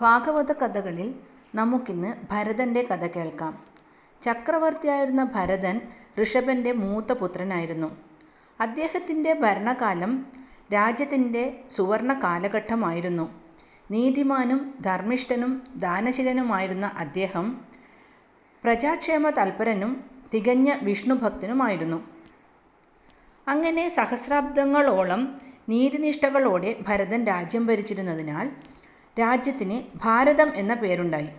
ഭാഗവത കഥകളിൽ നമുക്കിന്ന് ഭരതന്റെ കഥ കേൾക്കാം. ചക്രവർത്തിയായിരുന്ന ഭരതൻ ഋഷഭന്റെ മൂത്ത പുത്രനായിരുന്നു. അദ്ദേഹത്തിന്റെ ഭരണകാലം രാജ്യത്തിന്റെ സുവർണ കാലഘട്ടമായിരുന്നു. നീതിമാനും ധർമ്മിഷ്ഠനും ദാനശീലനുമായിരുന്ന അദ്ദേഹം പ്രജാക്ഷേമ തൽപരനും തികഞ്ഞ വിഷ്ണുഭക്തനുമായിരുന്നു. അങ്ങനെ സഹസ്രാബ്ദങ്ങളോളം നീതിനിഷ്ഠകളോടെ ഭരതൻ രാജ്യം ഭരിച്ചിരുന്നതിനാൽ രാജ്യത്തിന് ഭാരതം എന്ന പേരുണ്ടായി.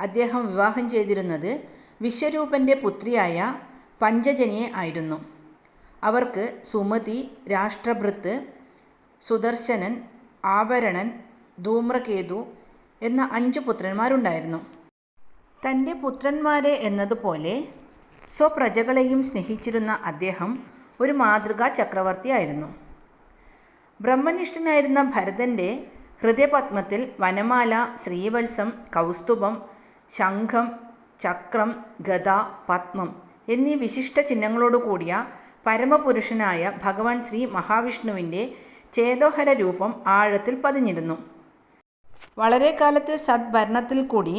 അദ്ദേഹം വിവാഹം ചെയ്തിരുന്നത് വിശ്വരൂപന്റെ പുത്രിയായ പഞ്ചജനിയെ ആയിരുന്നു. അവർക്ക് സുമതി രാഷ്ട്രഭൃത്ത് സുദർശനൻ ആഭരണൻ ധൂമ്രകേതു എന്ന അഞ്ച് പുത്രന്മാരുണ്ടായിരുന്നു. തന്റെ പുത്രന്മാരെ എന്നതുപോലെ സ്വപ്രജകളെയും സ്നേഹിച്ചിരുന്ന അദ്ദേഹം ഒരു മാതൃകാ ചക്രവർത്തിയായിരുന്നു. ബ്രഹ്മനിഷ്ഠനായിരുന്ന ഭരതന്റെ ഹൃദയപത്മത്തിൽ വനമാല ശ്രീവത്സം കൗസ്തുഭം ശംഖം ചക്രം ഗത പത്മം എന്നീ വിശിഷ്ട ചിഹ്നങ്ങളോട് കൂടിയ പരമപുരുഷനായ ഭഗവാൻ ശ്രീ മഹാവിഷ്ണുവിന്റെ ചേതോഹര രൂപം ആഴത്തിൽ പതിഞ്ഞിരുന്നു. വളരെ കാലത്ത് സദ്ഭരണത്തിൽ കൂടി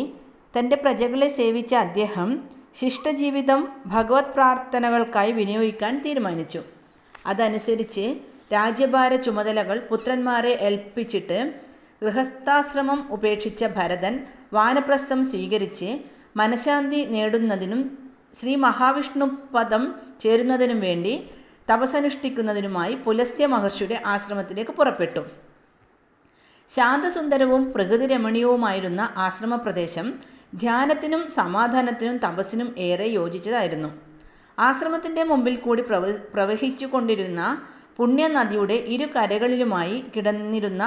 തന്റെ പ്രജകളെ സേവിച്ച അദ്ദേഹം ശിഷ്ടജീവിതം ഭഗവത് പ്രാർത്ഥനകൾക്കായി വിനിയോഗിക്കാൻ തീരുമാനിച്ചു. അതനുസരിച്ച് രാജ്യഭാര ചുമതലകൾ പുത്രന്മാരെ ഏൽപ്പിച്ചിട്ട് ഗൃഹസ്ഥാശ്രമം ഉപേക്ഷിച്ച ഭരതൻ വാനപ്രസ്ഥം സ്വീകരിച്ച് മനഃശാന്തി നേടുന്നതിനും ശ്രീ മഹാവിഷ്ണു പദം ചേരുന്നതിനും വേണ്ടി തപസനുഷ്ഠിക്കുന്നതിനുമായി പുലസ്ത്യ മഹർഷിയുടെ ആശ്രമത്തിലേക്ക് പുറപ്പെട്ടു. ശാന്തസുന്ദരവും പ്രകൃതി രമണീയവുമായിരുന്ന ആശ്രമപ്രദേശം ധ്യാനത്തിനും സമാധാനത്തിനും തപസ്സിനും ഏറെ യോജിച്ചതായിരുന്നു. ആശ്രമത്തിന്റെ മുമ്പിൽ കൂടി പ്രവ പ്രവഹിച്ചു കൊണ്ടിരുന്ന പുണ്യനദിയുടെ ഇരു കരകളിലുമായി കിടന്നിരുന്ന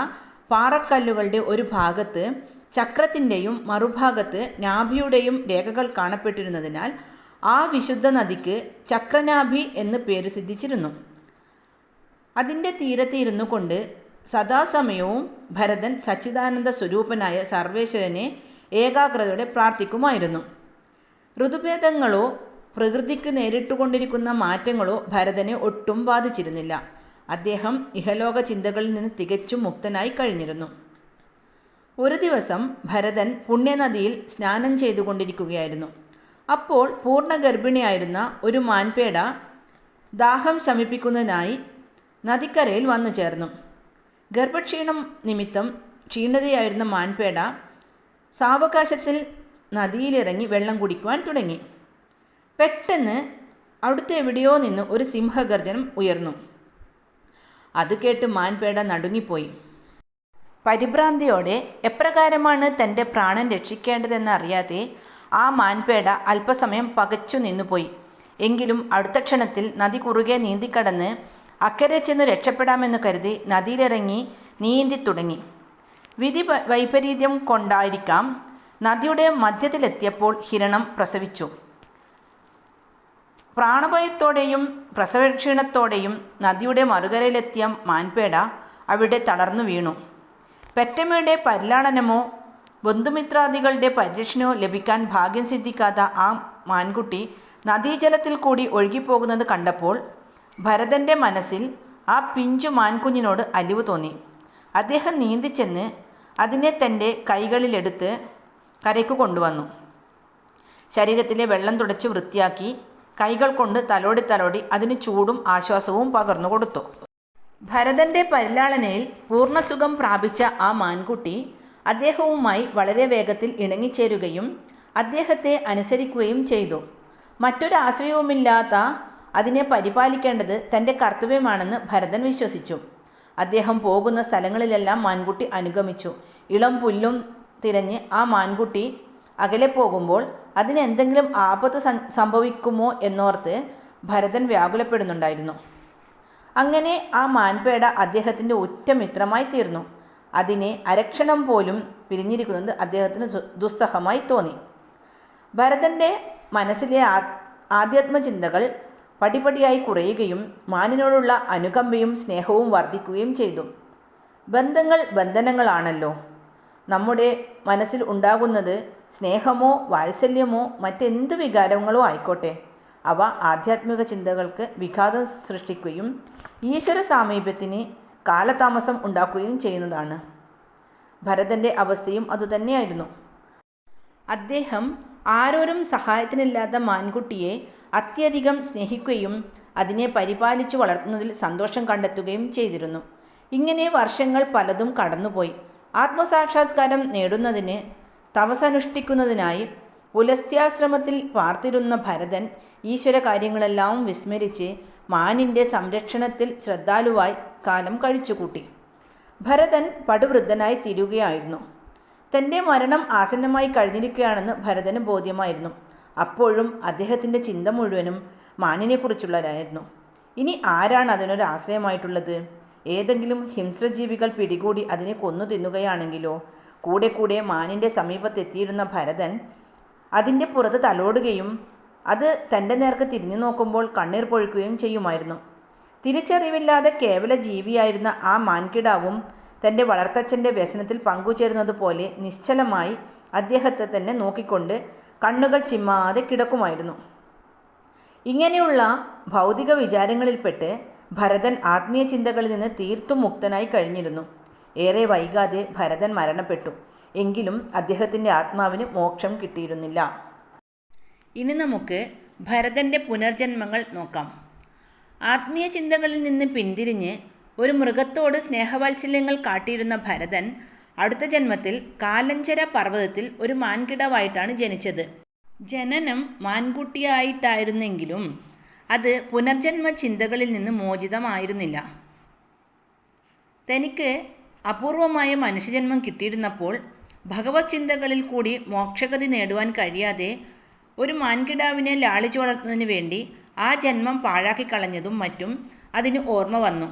പാറക്കല്ലുകളുടെ ഒരു ഭാഗത്ത് ചക്രത്തിന്റെയും മറുഭാഗത്ത് നാഭിയുടെയും രേഖകൾ കാണപ്പെട്ടിരുന്നതിനാൽ ആ വിശുദ്ധ നദിക്ക് ചക്രനാഭി എന്ന് പേര് സിദ്ധിച്ചിരുന്നു. അതിന്റെ തീരത്ത് ഇരുന്നു കൊണ്ട് സദാസമയവും ഭരതൻ സച്ചിദാനന്ദ സ്വരൂപനായ സർവേശ്വരനെ ഏകാഗ്രതയോടെ പ്രാർത്ഥിക്കുമായിരുന്നു. ഋതുഭേദങ്ങളോ പ്രകൃതിക്ക് നേരിട്ടുകൊണ്ടിരിക്കുന്ന മാറ്റങ്ങളോ ഭരതനെ ഒട്ടും ബാധിച്ചിരുന്നില്ല. അദ്ദേഹം ഇഹലോക ചിന്തകളിൽ നിന്ന് തികച്ചും മുക്തനായി കഴിഞ്ഞിരുന്നു. ഒരു ദിവസം ഭരതൻ പുണ്യനദിയിൽ സ്നാനം ചെയ്തുകൊണ്ടിരിക്കുകയായിരുന്നു. അപ്പോൾ പൂർണ ഗർഭിണിയായിരുന്ന ഒരു മാൻപേട ദാഹം ശമിപ്പിക്കുന്നതിനായി നദിക്കരയിൽ വന്നു ചേർന്നു. ഗർഭക്ഷീണം നിമിത്തം ക്ഷീണതയായിരുന്ന മാൻപേട സാവകാശത്തിൽ നദിയിലിറങ്ങി വെള്ളം കുടിക്കുവാൻ തുടങ്ങി. പെട്ടെന്ന് അവിടുത്തെ എവിടെയോ നിന്ന് ഒരു സിംഹഗർജനം ഉയർന്നു. അത് കേട്ട് മാൻപേട നടുങ്ങിപ്പോയി. പരിഭ്രാന്തിയോടെ എപ്രകാരമാണ് തന്റെ പ്രാണൻ രക്ഷിക്കേണ്ടതെന്നറിയാതെ ആ മാൻപേട അല്പസമയം പകച്ചു നിന്നുപോയി. എങ്കിലും അടുത്ത ക്ഷണത്തിൽ നദി കുറുകെ നീന്തിക്കടന്ന് അക്കരെ ചെന്ന് രക്ഷപ്പെടാമെന്ന് കരുതി നദിയിലിറങ്ങി നീന്തി തുടങ്ങി. വിധി വൈപരീത്യം കൊണ്ടായിരിക്കാം നദിയുടെ മധ്യത്തിലെത്തിയപ്പോൾ ഹിരണം പ്രസവിച്ചു. പ്രാണഭയത്തോടെയും പ്രസവക്ഷീണത്തോടെയും നദിയുടെ മറുകരയിലെത്തിയ മാൻപേട അവിടെ തളർന്നു വീണു. പെറ്റമ്മയുടെ പരിലാളനമോ ബന്ധുമിത്രാദികളുടെ പരിരക്ഷണയോ ലഭിക്കാൻ ഭാഗ്യം സിദ്ധിക്കാത്ത ആ മാൻകുട്ടി നദീജലത്തിൽ കൂടി ഒഴുകിപ്പോകുന്നത് കണ്ടപ്പോൾ ഭരതന്റെ മനസ്സിൽ ആ പിഞ്ചു മാൻകുഞ്ഞിനോട് അലിവ് തോന്നി. അദ്ദേഹം നീന്തിച്ചെന്ന് അതിനെ തന്റെ കൈകളിലെടുത്ത് കരയ്ക്ക് കൊണ്ടുവന്നു. ശരീരത്തിലെ വെള്ളം തുടച്ച് വൃത്തിയാക്കി കൈകൾ കൊണ്ട് തലോടി തലോടി അതിന് ചൂടും ആശ്വാസവും പകർന്നു കൊടുത്തു. ഭരതന്റെ പരിലാളനയിൽ പൂർണസുഖം പ്രാപിച്ച ആ മാൻകുട്ടി അദ്ദേഹവുമായി വളരെ വേഗത്തിൽ ഇണങ്ങിച്ചേരുകയും അദ്ദേഹത്തെ അനുസരിക്കുകയും ചെയ്തു. മറ്റൊരു മറ്റൊരാശ്രയവുമില്ലാത്ത അതിനെ പരിപാലിക്കേണ്ടത് തന്റെ കർത്തവ്യമാണെന്ന് ഭരതൻ വിശ്വസിച്ചു. അദ്ദേഹം പോകുന്ന സ്ഥലങ്ങളിലെല്ലാം മാൻകുട്ടി അനുഗമിച്ചു. ഇളം പുല്ലും തിരഞ്ഞ് ആ മാൻകുട്ടി അകലെ പോകുമ്പോൾ അതിനെന്തെങ്കിലും ആപത്ത് സംഭവിക്കുമോ എന്നോർത്ത് ഭരതൻ വ്യാകുലപ്പെടുന്നുണ്ടായിരുന്നു. അങ്ങനെ ആ മാൻപേട അദ്ദേഹത്തിന്റെ ഉറ്റ മിത്രമായി തീർന്നു. അതിനെ അരക്ഷണം പോലും പിരിഞ്ഞിരിക്കുന്നത് അദ്ദേഹത്തിന് ദുസ്സഹമായി തോന്നി. ഭരതന്റെ മനസ്സിലെ ആധ്യാത്മചിന്തകൾ പടിപടിയായി കുറയുകയും മാനിനോടുള്ള അനുകമ്പയും സ്നേഹവും വർദ്ധിക്കുകയും ചെയ്തു. ബന്ധങ്ങൾ ബന്ധനങ്ങളാണല്ലോ. നമ്മുടെ മനസ്സിൽ ഉണ്ടാകുന്നത് സ്നേഹമോ വാത്സല്യമോ മറ്റെന്ത് വികാരങ്ങളോ ആയിക്കോട്ടെ. അവ ആധ്യാത്മിക ചിന്തകൾക്ക് വിഘാതം സൃഷ്ടിക്കുകയും ഈശ്വര സാമീപ്യത്തിന് കാലതാമസം ഉണ്ടാക്കുകയും ചെയ്യുന്നതാണ്. ഭരതന്റെ അവസ്ഥയും അതുതന്നെയായിരുന്നു. അദ്ദേഹം ആരോരും സഹായത്തിനില്ലാത്ത മാൻകുട്ടിയെ അത്യധികം സ്നേഹിക്കുകയും അതിനെ പരിപാലിച്ചു വളർത്തുന്നതിൽ സന്തോഷം കണ്ടെത്തുകയും ചെയ്തിരുന്നു. ഇങ്ങനെ വർഷങ്ങൾ പലതും കടന്നുപോയി. ആത്മസാക്ഷാത്കാരം നേടുന്നതിന് തപസനുഷ്ഠിക്കുന്നതിനായി പുലസ്ത്യാശ്രമത്തിൽ പാർത്തിരുന്ന ഭരതൻ ഈശ്വര കാര്യങ്ങളെല്ലാം വിസ്മരിച്ച് മാനിന്റെ സംരക്ഷണത്തിൽ ശ്രദ്ധാലുവായി കാലം കഴിച്ചുകൂട്ടി. ഭരതൻ പടുവൃദ്ധനായി തീരുകയായിരുന്നു. തന്റെ മരണം ആസന്നമായി കഴിഞ്ഞിരിക്കുകയാണെന്ന് ഭരതന് ബോധ്യമായിരുന്നു. അപ്പോഴും അദ്ദേഹത്തിന്റെ ചിന്ത മുഴുവനും മാനിനെക്കുറിച്ചുള്ളവരായിരുന്നു ഇനി ആരാണ് അതിനൊരു ആശ്രയമായിട്ടുള്ളത്? ഏതെങ്കിലും ഹിംസ്രജീവികൾ പിടികൂടി അതിനെ കൊന്നു തിന്നുകയാണെങ്കിലോ കൂടെ കൂടെ മാനിന്റെ സമീപത്തെത്തിയിരുന്ന ഭരതൻ അതിന്റെ പുറത്ത് തലോടുകയും അത് തന്റെ നേർക്ക് തിരിഞ്ഞു നോക്കുമ്പോൾ കണ്ണീർ പൊഴിക്കുകയും ചെയ്യുമായിരുന്നു. തിരിച്ചറിവില്ലാതെ കേവല ജീവിയായിരുന്ന ആ മാൻകിടാവും തന്റെ വളർത്തച്ഛന്റെ വ്യസനത്തിൽ പങ്കുചേരുന്നതുപോലെ നിശ്ചലമായി അദ്ദേഹത്തെ തന്നെ നോക്കിക്കൊണ്ട് കണ്ണുകൾ ചിമ്മാതെ കിടക്കുമായിരുന്നു. ഇങ്ങനെയുള്ള ഭൗതിക വിചാരങ്ങളിൽപ്പെട്ട് ഭരതൻ ആത്മീയ ചിന്തകളിൽ നിന്ന് തീർത്തും മുക്തനായി കഴിഞ്ഞിരുന്നു. ഏറെ വൈകാതെ ഭരതൻ മരണപ്പെട്ടു. എങ്കിലും അദ്ദേഹത്തിന്റെ ആത്മാവിന് മോക്ഷം കിട്ടിയിരുന്നില്ല. ഇനി നമുക്ക് ഭരതന്റെ പുനർജന്മങ്ങൾ നോക്കാം. ആത്മീയ ചിന്തകളിൽ നിന്ന് പിന്തിരിഞ്ഞ് ഒരു മൃഗത്തോട് സ്നേഹവാത്സല്യങ്ങൾ കാട്ടിയിരുന്ന ഭരതൻ അടുത്ത ജന്മത്തിൽ കാലഞ്ചര പർവതത്തിൽ ഒരു മാൻകിടവായിട്ടാണ് ജനിച്ചത്. ജനനം മാൻകുട്ടിയായിട്ടായിരുന്നെങ്കിലും അത് പുനർജന്മ ചിന്തകളിൽ നിന്ന് മോചിതമായിരുന്നില്ല. തനിക്ക് അപൂർവമായ മനുഷ്യജന്മം കിട്ടിയിരുന്നപ്പോൾ ഭഗവത് ചിന്തകളിൽ കൂടി മോക്ഷഗതി നേടുവാൻ കഴിയാതെ ഒരു മാൻകിടാവിനെ ലാളിച്ചു വളർത്തുന്നതിന് വേണ്ടി ആ ജന്മം പാഴാക്കി കളഞ്ഞതും മറ്റും അതിന് ഓർമ്മ വന്നു.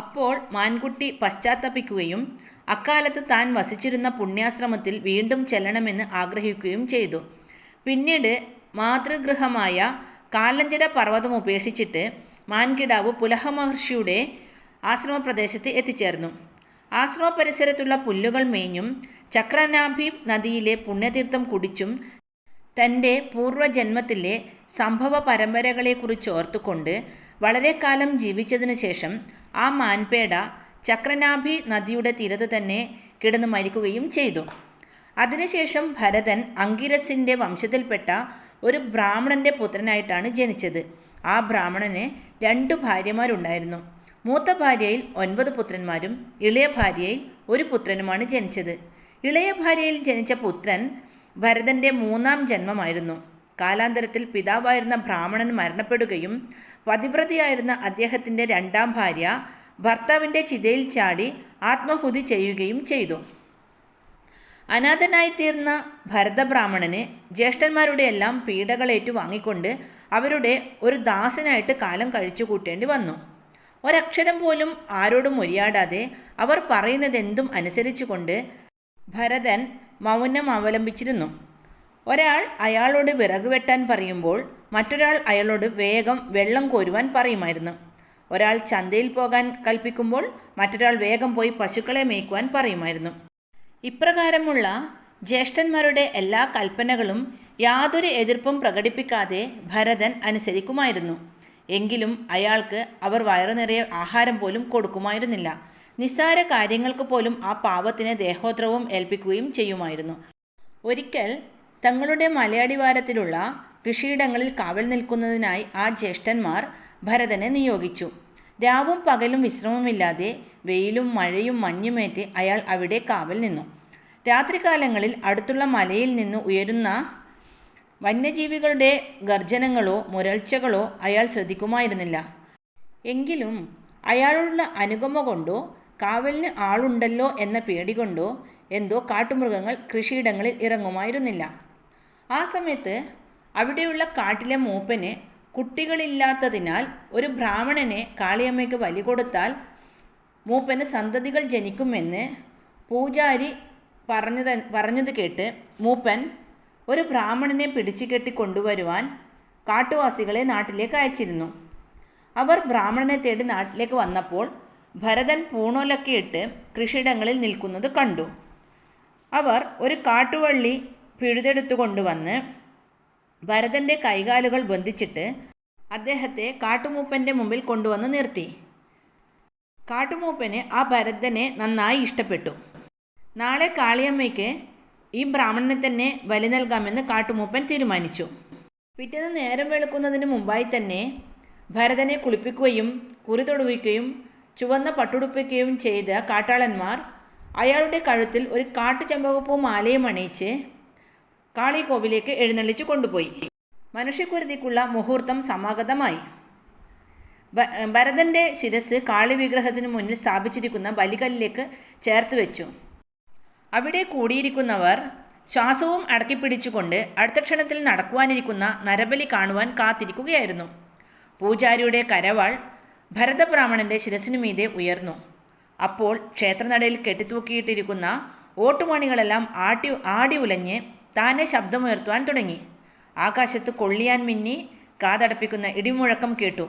അപ്പോൾ മാൻകുട്ടി പശ്ചാത്തപിക്കുകയും അക്കാലത്ത് താൻ വസിച്ചിരുന്ന പുണ്യാശ്രമത്തിൽ വീണ്ടും ചെല്ലണമെന്ന് ആഗ്രഹിക്കുകയും ചെയ്തു. പിന്നീട് മാതൃഗൃഹമായ കാലഞ്ചര പർവതം ഉപേക്ഷിച്ചിട്ട് മാൻകിടാവ് പുലഹ മഹർഷിയുടെ ആശ്രമപ്രദേശത്ത് എത്തിച്ചേർന്നു. ആശ്രമ പരിസരത്തുള്ള പുല്ലുകൾ മേഞ്ഞും ചക്രനാഭി നദിയിലെ പുണ്യതീർത്ഥം കുടിച്ചും തന്റെ പൂർവജന്മത്തിലെ സംഭവ പരമ്പരകളെക്കുറിച്ച് ഓർത്തുകൊണ്ട് കാലം ജീവിച്ചതിനു ശേഷം ആ മാൻപേട ചക്രനാഭി നദിയുടെ തീരത്ത് തന്നെ കിടന്ന് മരിക്കുകയും ചെയ്തു. അതിനുശേഷം ഭരതൻ അങ്കിരസിന്റെ വംശത്തിൽപ്പെട്ട ഒരു ബ്രാഹ്മണന്റെ പുത്രനായിട്ടാണ് ജനിച്ചത്. ആ ബ്രാഹ്മണന് രണ്ടു ഭാര്യമാരുണ്ടായിരുന്നു. മൂത്ത ഭാര്യയിൽ ഒൻപത് പുത്രന്മാരും ഇളയ ഭാര്യയിൽ ഒരു പുത്രനുമാണ് ജനിച്ചത്. ഇളയ ഭാര്യയിൽ ജനിച്ച പുത്രൻ ഭരതന്റെ മൂന്നാം ജന്മമായിരുന്നു. കാലാന്തരത്തിൽ പിതാവായിരുന്ന ബ്രാഹ്മണൻ മരണപ്പെടുകയും പതിവ്രതയായിരുന്ന അദ്ദേഹത്തിന്റെ രണ്ടാം ഭാര്യ ഭർത്താവിന്റെ ചിതയിൽ ചാടി ആത്മഹുതി ചെയ്യുകയും ചെയ്തു. അനാഥനായിത്തീർന്ന ഭരതബ്രാഹ്മണന് ജ്യേഷ്ഠന്മാരുടെ എല്ലാം പീഡകളേറ്റു വാങ്ങിക്കൊണ്ട് അവരുടെ ഒരു ദാസനായിട്ട് കാലം കഴിച്ചു കൂട്ടേണ്ടി വന്നു. ഒരക്ഷരം പോലും ആരോടും ഒരിയാടാതെ അവർ പറയുന്നതെന്തും അനുസരിച്ചുകൊണ്ട് ഭരതൻ മൗനം അവലംബിച്ചിരുന്നു. ഒരാൾ അയാളോട് വിറക് വെട്ടാൻ പറയുമ്പോൾ മറ്റൊരാൾ അയാളോട് വേഗം വെള്ളം കോരുവാൻ പറയുമായിരുന്നു. ഒരാൾ ചന്തയിൽ പോകാൻ കൽപ്പിക്കുമ്പോൾ മറ്റൊരാൾ വേഗം പോയി പശുക്കളെ മേയ്ക്കുവാൻ പറയുമായിരുന്നു. ഇപ്രകാരമുള്ള ജ്യേഷ്ഠന്മാരുടെ എല്ലാ കൽപ്പനകളും യാതൊരു എതിർപ്പും പ്രകടിപ്പിക്കാതെ ഭരതൻ അനുസരിക്കുമായിരുന്നു. എങ്കിലും അയാൾക്ക് അവർ വയറു നിറയെ ആഹാരം പോലും കൊടുക്കുമായിരുന്നില്ല. നിസ്സാര കാര്യങ്ങൾക്ക് പോലും ആ പാവത്തിന് ദേഹോദ്രവം ഏൽപ്പിക്കുകയും ചെയ്യുമായിരുന്നു. ഒരിക്കൽ തങ്ങളുടെ മലയടിവാരത്തിലുള്ള കൃഷിയിടങ്ങളിൽ കാവൽ നിൽക്കുന്നതിനായി ആ ജ്യേഷ്ഠന്മാർ ഭരതനെ നിയോഗിച്ചു. രാവും പകലും വിശ്രമമില്ലാതെ വെയിലും മഴയും മഞ്ഞുമേറ്റ് അയാൾ അവിടെ കാവൽ നിന്നു. രാത്രികാലങ്ങളിൽ അടുത്തുള്ള മലയിൽ നിന്ന് ഉയരുന്ന വന്യജീവികളുടെ ഗർജനങ്ങളോ മുരൾച്ചകളോ അയാൾ ശ്രദ്ധിക്കുമായിരുന്നില്ല. എങ്കിലും അയാളുള്ള അനുഗമ കൊണ്ടോ കാവലിന് ആളുണ്ടല്ലോ എന്ന പേടി കൊണ്ടോ എന്തോ കാട്ടുമൃഗങ്ങൾ കൃഷിയിടങ്ങളിൽ ഇറങ്ങുമായിരുന്നില്ല. ആ സമയത്ത് അവിടെയുള്ള കാട്ടിലെ മൂപ്പന് കുട്ടികളില്ലാത്തതിനാൽ ഒരു ബ്രാഹ്മണനെ കാളിയമ്മയ്ക്ക് ബലി കൊടുത്താൽ മൂപ്പന് സന്തതികൾ ജനിക്കുമെന്ന് പൂജാരി പറഞ്ഞത് പറഞ്ഞത് കേട്ട് മൂപ്പൻ ഒരു ബ്രാഹ്മണനെ പിടിച്ചു കെട്ടി കൊണ്ടുവരുവാൻ കാട്ടുവാസികളെ നാട്ടിലേക്ക് അയച്ചിരുന്നു. അവർ ബ്രാഹ്മണനെ തേടി നാട്ടിലേക്ക് വന്നപ്പോൾ ഭരതൻ പൂണോലൊക്കെ ഇട്ട് കൃഷിയിടങ്ങളിൽ നിൽക്കുന്നത് കണ്ടു. അവർ ഒരു കാട്ടുവള്ളി പിഴുതെടുത്തു കൊണ്ടുവന്ന് ഭരതന്റെ കൈകാലുകൾ ബന്ധിച്ചിട്ട് അദ്ദേഹത്തെ കാട്ടുമൂപ്പന്റെ മുമ്പിൽ കൊണ്ടുവന്ന് നിർത്തി. കാട്ടുമൂപ്പന് ആ ഭരതനെ നന്നായി ഇഷ്ടപ്പെട്ടു. നാളെ കാളിയമ്മയ്ക്ക് ഈ ബ്രാഹ്മണനെ തന്നെ ബലി നൽകാമെന്ന് കാട്ടുമൂപ്പൻ തീരുമാനിച്ചു. പിറ്റേന്ന് നേരം വെളുക്കുന്നതിന് മുമ്പായി തന്നെ ഭരതനെ കുളിപ്പിക്കുകയും കുറി തൊടുവിക്കുകയും ചുവന്ന പട്ടുടുപ്പിക്കുകയും ചെയ്ത കാട്ടാളന്മാർ അയാളുടെ കഴുത്തിൽ ഒരു കാട്ടുചെമ്പകപ്പൂ മാലയും അണിയിച്ച് കാളികോവിലേക്ക് എഴുന്നള്ളിച്ചു കൊണ്ടുപോയി. മനുഷ്യക്കുരുതിക്കുള്ള മുഹൂർത്തം സമാഗതമായി. ഭരതന്റെ ശിരസ് കാളി വിഗ്രഹത്തിനു മുന്നിൽ സ്ഥാപിച്ചിരിക്കുന്ന ബലികല്ലിലേക്ക് ചേർത്ത് വെച്ചു. അവിടെ കൂടിയിരിക്കുന്നവർ ശ്വാസവും അടക്കിപ്പിടിച്ചുകൊണ്ട് അടുത്ത ക്ഷണത്തിൽ നടക്കുവാനിരിക്കുന്ന നരബലി കാണുവാൻ കാത്തിരിക്കുകയായിരുന്നു. പൂജാരിയുടെ കരവാൾ ഭരതബ്രാഹ്മണന്റെ ശിരസിനു മീതെ ഉയർന്നു. അപ്പോൾ ക്ഷേത്രനടയിൽ കെട്ടിത്തൂക്കിയിട്ടിരിക്കുന്ന ഓട്ടുമണികളെല്ലാം ആട്ടി ആടി ഉലഞ്ഞ് താനെ ശബ്ദമുയർത്തുവാൻ തുടങ്ങി. ആകാശത്ത് കൊള്ളിയാൻ മിന്നി കാതടപ്പിക്കുന്ന ഇടിമുഴക്കം കേട്ടു.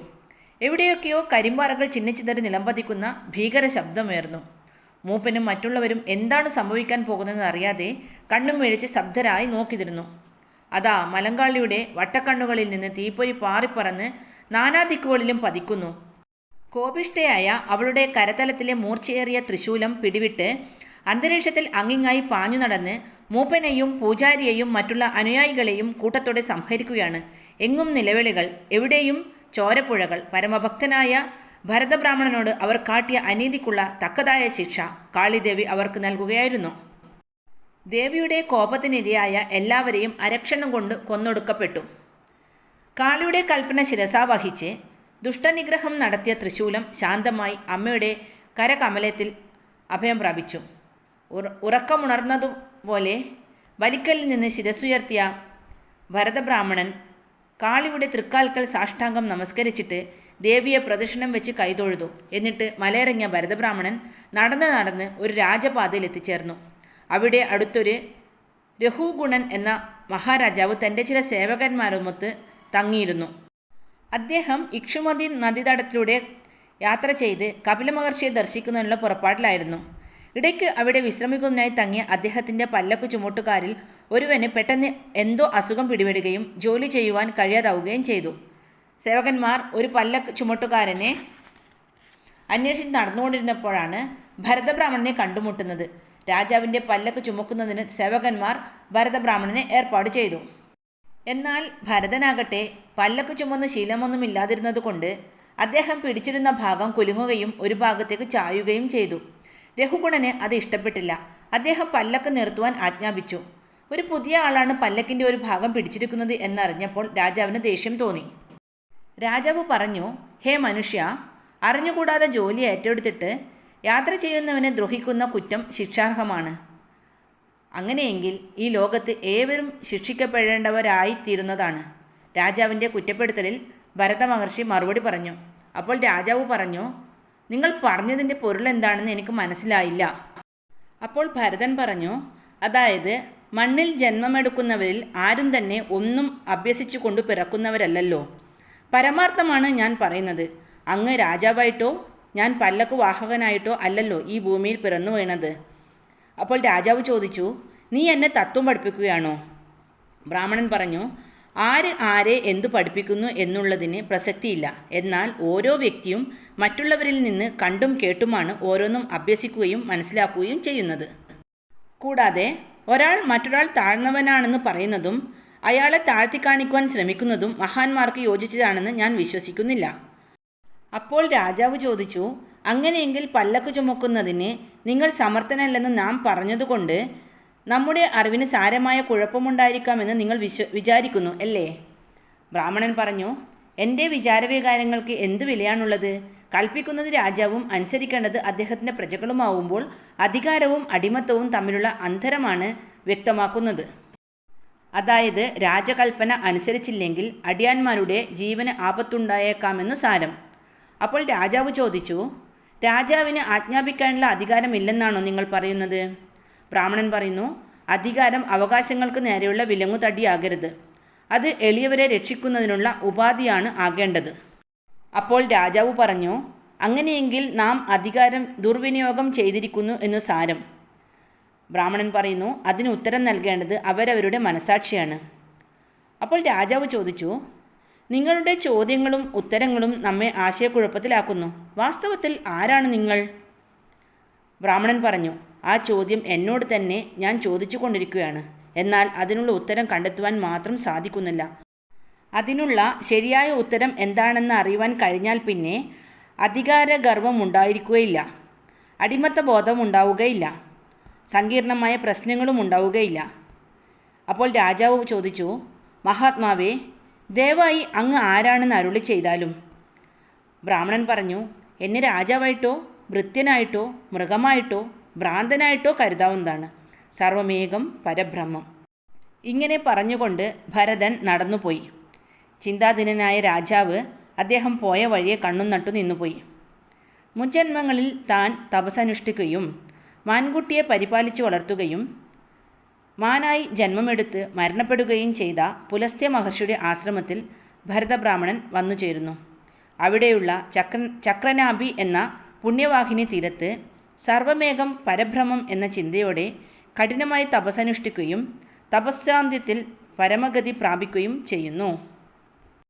എവിടെയൊക്കെയോ കരിമ്പാറകൾ ചിന്നിച്ചിതറി നിലംപതിക്കുന്ന ഭീകര ശബ്ദമുയർന്നു. മൂപ്പനും മറ്റുള്ളവരും എന്താണ് സംഭവിക്കാൻ പോകുന്നതെന്ന് അറിയാതെ കണ്ണും മേടിച്ച് ശബ്ദരായി നോക്കിതിരുന്നു. അതാ മലങ്കാളിയുടെ വട്ടക്കണ്ണുകളിൽ നിന്ന് തീപ്പൊരി പാറിപ്പറന്ന് നാനാദിക്കുകളിലും പതിക്കുന്നു. കോപിഷ്ഠയായ അവളുടെ കരതലത്തിലെ മൂർച്ചയേറിയ തൃശൂലം പിടിവിട്ട് അന്തരീക്ഷത്തിൽ അങ്ങിങ്ങായി പാഞ്ഞു നടന്ന് മൂപ്പനെയും പൂജാരിയെയും മറ്റുള്ള അനുയായികളെയും കൂട്ടത്തോടെ സംഹരിക്കുകയാണ്. എങ്ങും നിലവിളികൾ എവിടെയും ചോരപ്പുഴകൾ പരമഭക്തനായ ഭരതബ്രാഹ്മണനോട് അവർ കാട്ടിയ അനീതിക്കുള്ള തക്കതായ ശിക്ഷ കാളിദേവി അവർക്ക് നൽകുകയായിരുന്നു. ദേവിയുടെ കോപത്തിനിരയായ എല്ലാവരെയും അരക്ഷണം കൊണ്ട് കൊന്നൊടുക്കപ്പെട്ടു. കാളിയുടെ കൽപ്പന ശിരസാവഹിച്ച് ദുഷ്ടനിഗ്രഹം നടത്തിയ തൃശൂലം ശാന്തമായി അമ്മയുടെ കരകമലത്തിൽ അഭയം പ്രാപിച്ചു. ഉറ ഉറക്കമുണർന്നതുപോലെ വലിക്കലിൽ നിന്ന് ശിരസുയർത്തിയ ഭരതബ്രാഹ്മണൻ കാളിയുടെ തൃക്കാൽക്കൽ സാഷ്ടാംഗം നമസ്കരിച്ചിട്ട് ദേവിയെ പ്രദക്ഷിണം വെച്ച് കൈതൊഴുതു. എന്നിട്ട് മലയിറങ്ങിയ ഭരതബ്രാഹ്മണൻ നടന്ന് നടന്ന് ഒരു രാജപാതയിൽ എത്തിച്ചേർന്നു. അവിടെ അടുത്തൊരു രഹുഗുണൻ എന്ന മഹാരാജാവ് തന്റെ ചില സേവകന്മാരുമൊത്ത് തങ്ങിയിരുന്നു. അദ്ദേഹം ഇക്ഷുമതി നദീതടത്തിലൂടെ യാത്ര ചെയ്ത് കപില മഹർഷിയെ ദർശിക്കുന്നതിനുള്ള പുറപ്പാടിലായിരുന്നു. ഇടയ്ക്ക് അവിടെ വിശ്രമിക്കുന്നതിനായി തങ്ങിയ അദ്ദേഹത്തിന്റെ പല്ലക്കു ചുമട്ടുകാരിൽ ഒരുവന് പെട്ടെന്ന് എന്തോ അസുഖം പിടിപെടുകയും ജോലി ചെയ്യുവാൻ കഴിയാതാവുകയും ചെയ്തു. സേവകന്മാർ ഒരു പല്ലക്ക് ചുമട്ടുകാരനെ അന്വേഷിച്ച് നടന്നുകൊണ്ടിരുന്നപ്പോഴാണ് ഭരതബ്രാഹ്മണനെ കണ്ടുമുട്ടുന്നത്. രാജാവിന്റെ പല്ലക്ക് ചുമക്കുന്നതിന് സേവകന്മാർ ഭരതബ്രാഹ്മണനെ ഏർപ്പാട് ചെയ്തു. എന്നാൽ ഭരതനാകട്ടെ പല്ലക്ക് ചുമന്ന് ശീലമൊന്നുമില്ലാതിരുന്നതുകൊണ്ട് അദ്ദേഹം പിടിച്ചിരുന്ന ഭാഗം കുലുങ്ങുകയും ഒരു ഭാഗത്തേക്ക് ചായുകയും ചെയ്തു. രഘുഗുണന് അത് ഇഷ്ടപ്പെട്ടില്ല. അദ്ദേഹം പല്ലക്ക് നിർത്തുവാൻ ആജ്ഞാപിച്ചു. ഒരു പുതിയ ആളാണ് പല്ലക്കിന്റെ ഒരു ഭാഗം പിടിച്ചിരിക്കുന്നത് എന്നറിഞ്ഞപ്പോൾ രാജാവിന് ദേഷ്യം തോന്നി. രാജാവ് പറഞ്ഞു ഹേ മനുഷ്യ അറിഞ്ഞുകൂടാതെ ജോലി ഏറ്റെടുത്തിട്ട് യാത്ര ചെയ്യുന്നവനെ ദ്രോഹിക്കുന്ന കുറ്റം ശിക്ഷാർഹമാണ്. അങ്ങനെയെങ്കിൽ ഈ ലോകത്ത് ഏവരും ശിക്ഷിക്കപ്പെടേണ്ടവരായിത്തീരുന്നതാണ്. രാജാവിന്റെ കുറ്റപ്പെടുത്തലിൽ ഭരത മഹർഷി മറുപടി പറഞ്ഞു. അപ്പോൾ രാജാവ് പറഞ്ഞു നിങ്ങൾ പറഞ്ഞതിന്റെ പൊരുൾ എന്താണെന്ന് എനിക്ക് മനസ്സിലായില്ല. അപ്പോൾ ഭരതൻ പറഞ്ഞു അതായത് മണ്ണിൽ ജന്മമെടുക്കുന്നവരിൽ ആരും തന്നെ ഒന്നും അഭ്യസിച്ചു കൊണ്ട് പിറക്കുന്നവരല്ലല്ലോ. പരമാർത്ഥമാണ് ഞാൻ പറയുന്നത്. അങ്ങ് രാജാവായിട്ടോ ഞാൻ പല്ലക്ക് വാഹകനായിട്ടോ അല്ലല്ലോ ഈ ഭൂമിയിൽ പിറന്നു വീണത്. അപ്പോൾ രാജാവ് ചോദിച്ചു നീ എന്നെ തത്വം പഠിപ്പിക്കുകയാണോ? ബ്രാഹ്മണൻ പറഞ്ഞു ആര് ആരെ എന്തു പഠിപ്പിക്കുന്നു എന്നുള്ളതിന് പ്രസക്തിയില്ല. എന്നാൽ ഓരോ വ്യക്തിയും മറ്റുള്ളവരിൽ നിന്ന് കണ്ടും കേട്ടുമാണ് ഓരോന്നും അഭ്യസിക്കുകയും മനസ്സിലാക്കുകയും ചെയ്യുന്നത്. കൂടാതെ ഒരാൾ മറ്റൊരാൾ താഴ്ന്നവനാണെന്ന് പറയുന്നതും അയാളെ താഴ്ത്തി കാണിക്കുവാൻ ശ്രമിക്കുന്നതും മഹാന്മാർക്ക് യോജിച്ചതാണെന്ന് ഞാൻ വിശ്വസിക്കുന്നില്ല. അപ്പോൾ രാജാവ് ചോദിച്ചു അങ്ങനെയെങ്കിൽ പല്ലക്ക് ചുമക്കുന്നതിന് നിങ്ങൾ സമർത്ഥനല്ലെന്ന് നാം പറഞ്ഞതുകൊണ്ട് നമ്മുടെ അറിവിന് സാരമായ കുഴപ്പമുണ്ടായിരിക്കാമെന്ന് നിങ്ങൾ വിശ്വ വിചാരിക്കുന്നു അല്ലേ? ബ്രാഹ്മണൻ പറഞ്ഞു എന്റെ വിചാരവികാരങ്ങൾക്ക് എന്ത് വിലയാണുള്ളത്? കൽപ്പിക്കുന്നത് രാജാവും അനുസരിക്കേണ്ടത് അദ്ദേഹത്തിന്റെ പ്രജകളുമാവുമ്പോൾ അധികാരവും അടിമത്തവും തമ്മിലുള്ള അന്തരമാണ് വ്യക്തമാക്കുന്നത്. അതായത് രാജകൽപ്പന അനുസരിച്ചില്ലെങ്കിൽ അടിയാന്മാരുടെ ജീവന് ആപത്തുണ്ടായേക്കാമെന്നു സാരം. അപ്പോൾ രാജാവ് ചോദിച്ചു രാജാവിന് ആജ്ഞാപിക്കാനുള്ള അധികാരമില്ലെന്നാണോ നിങ്ങൾ പറയുന്നത്? ബ്രാഹ്മണൻ പറയുന്നു അധികാരം അവകാശങ്ങൾക്ക് നേരെയുള്ള വിലങ്ങുതടിയാകരുത്. അത് എളിയവരെ രക്ഷിക്കുന്നതിനുള്ള ഉപാധിയാണ് ആകേണ്ടത്. അപ്പോൾ രാജാവ് പറഞ്ഞു അങ്ങനെയെങ്കിൽ നാം അധികാരം ദുർവിനിയോഗം ചെയ്തിരിക്കുന്നു എന്നു സാരം. ബ്രാഹ്മണൻ പറയുന്നു അതിന് ഉത്തരം നൽകേണ്ടത് അവരവരുടെ മനസാക്ഷിയാണ്. അപ്പോൾ രാജാവ് ചോദിച്ചു നിങ്ങളുടെ ചോദ്യങ്ങളും ഉത്തരങ്ങളും നമ്മെ ആശയക്കുഴപ്പത്തിലാക്കുന്നു. വാസ്തവത്തിൽ ആരാണ് നിങ്ങൾ? ബ്രാഹ്മണൻ പറഞ്ഞു ആ ചോദ്യം എന്നോട് തന്നെ ഞാൻ ചോദിച്ചു കൊണ്ടിരിക്കുകയാണ് എന്നാൽ അതിനുള്ള ഉത്തരം കണ്ടെത്തുവാൻ മാത്രം സാധിക്കുന്നില്ല. അതിനുള്ള ശരിയായ ഉത്തരം എന്താണെന്ന് അറിയുവാൻ കഴിഞ്ഞാൽ പിന്നെ അധികാരഗർവം ഉണ്ടായിരിക്കുകയില്ല. അടിമത്ത ബോധം ഉണ്ടാവുകയില്ല. സങ്കീർണമായ പ്രശ്നങ്ങളും ഉണ്ടാവുകയില്ല. അപ്പോൾ രാജാവ് ചോദിച്ചു മഹാത്മാവേ ദയവായി അങ്ങ് ആരാണെന്ന് അരുളി ചെയ്താലും? ബ്രാഹ്മണൻ പറഞ്ഞു എന്നെ രാജാവായിട്ടോ ഭൃത്യനായിട്ടോ മൃഗമായിട്ടോ ഭ്രാന്തനായിട്ടോ കരുതാവുന്നതാണ്. സർവമേകം പരബ്രഹ്മം. ഇങ്ങനെ പറഞ്ഞുകൊണ്ട് ഭരതൻ നടന്നുപോയി. ചിന്താധീനനായ രാജാവ് അദ്ദേഹം പോയ വഴിയെ കണ്ണും നട്ടു നിന്നുപോയി. മുൻജന്മങ്ങളിൽ താൻ തപസ്സനുഷ്ഠിക്കുകയും മാൻകുട്ടിയെ പരിപാലിച്ചു വളർത്തുകയും മാനായി ജന്മമെടുത്ത് മരണപ്പെടുകയും ചെയ്ത പുലസ്ത്യ മഹർഷിയുടെ ആശ്രമത്തിൽ ഭരതബ്രാഹ്മണൻ വന്നു ചേരുന്നു. അവിടെയുള്ള ചക്ര ചക്രനാഭി എന്ന പുണ്യവാഹിനി തീരത്ത് സർവമേഘം പരഭ്രമം എന്ന ചിന്തയോടെ കഠിനമായി തപസ്സനുഷ്ഠിക്കുകയും തപസ്സാന്ത്യത്തിൽ പരമഗതി പ്രാപിക്കുകയും ചെയ്യുന്നു.